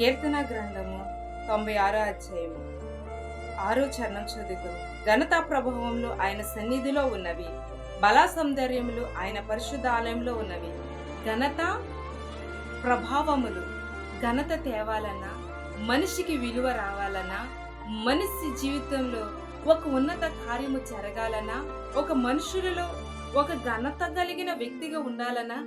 కీర్తన గ్రంథము తొంభై ఆరో అధ్యాయము. ఆరో చరణం చదువుకుని ఘనత ప్రభావంలో ఆయన సన్నిధిలో ఉన్నవి. బలా సౌందర్యములు ఆయన పరిశుద్ధ ఆలయంలో ఉన్నవి. ఘనత ప్రభావములు ఘనత తేవాలన్నా మనిషికి విలువ రావాలన్నా మనిషి జీవితంలో ఒక ఉన్నత కార్యము జరగాలన్నా ఒక మనుషులలో ఒక ఘనత కలిగిన వ్యక్తిగా ఉండాలన్నా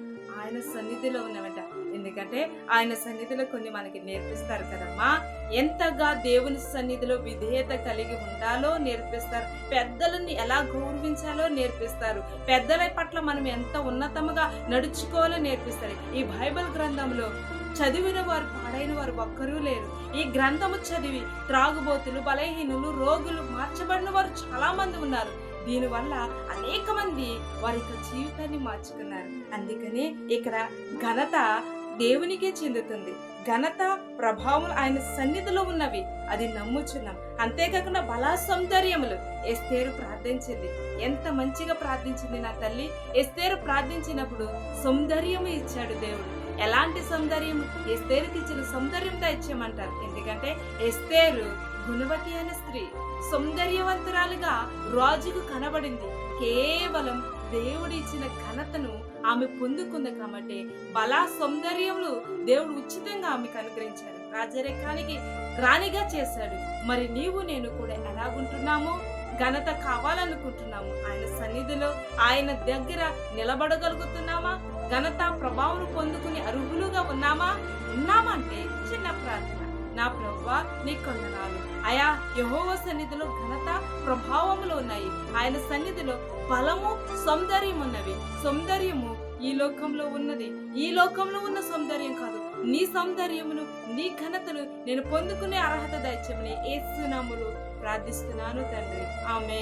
ఆయన సన్నిధిలో ఉన్నవట. ఎందుకంటే ఆయన సన్నిధిలో కొన్ని మనకి నేర్పిస్తారు కదమ్మా. ఎంతగా దేవుని సన్నిధిలో విధేయత కలిగి ఉండాలో నేర్పిస్తారు. పెద్దలని ఎలా గౌరవించాలో నేర్పిస్తారు. పెద్దల పట్ల మనం ఎంత ఉన్నతముగా నడుచుకోవాలో నేర్పిస్తారు. ఈ బైబిల్ గ్రంథంలో చదివిన వారు పాడైన వారు ఒక్కరూ లేరు. ఈ గ్రంథము చదివి త్రాగుబోతులు బలహీనులు రోగులు మార్చబడిన వారు చాలా మంది ఉన్నారు. దీనివల్ల అనేక మంది వారి యొక్క జీవితాన్ని మార్చుకున్నారు. అందుకనే ఇక్కడ ఘనత దేవునికే చెందుతుంది. ఘనత ప్రభావం ఆయన సన్నిధిలో ఉన్నవి. అది నమ్ముచున్నాం. అంతేకాకుండా బలా సౌందర్యములు ఎస్తేరు ప్రార్థించింది. ఎంత మంచిగా ప్రార్థించింది నా తల్లి? ఎస్తేరు ప్రార్థించినప్పుడు సౌందర్యము ఇచ్చాడు దేవుడు. ఎలాంటి సౌందర్యం ఎస్తేరుకి ఇచ్చిన సౌందర్యంతో ఇచ్చామంటారు ఎందుకంటే ఎస్తేరు గుణవతి అనే స్త్రీ సౌందర్యవంతురాలుగా రాజుకు కనబడింది. కేవలం దేవుడు ఇచ్చిన ఘనతను ఆమె పొందుకుంది కాబట్టి బలా సౌందర్యములు దేవుడు ఉచితంగా ఆమెకు అనుగ్రహించాడు. రాజరేఖానికి రాణిగా చేశాడు. మరి నీవు నేను కూడా ఎలాగుంటున్నామో? ఘనత కావాలనుకుంటున్నాము. ఆయన సన్నిధిలో ఆయన దగ్గర నిలబడగలుగుతున్నామా? ఘనత ప్రభావం పొందుకుని అర్హులుగా ఉన్నామా? ఉన్నామంటే చిన్న ప్రార్థన. నా ప్రభా నీ కొందనాలు అయా యహోవ సన్నిధిలో ఘనత ప్రభావములు ఉన్నాయి. ఆయన సన్నిధిలో బలము సౌందర్యం ఉన్నవి సౌందర్యము ఈ లోకంలో ఉన్నది. ఈ లోకంలో ఉన్న సౌందర్యం కాదు. నీ సౌందర్యమును నీ ఘనతను నేను పొందుకునే అర్హత దయచమని ఏసునాములు ప్రార్థిస్తున్నాను తండ్రి. ఆమె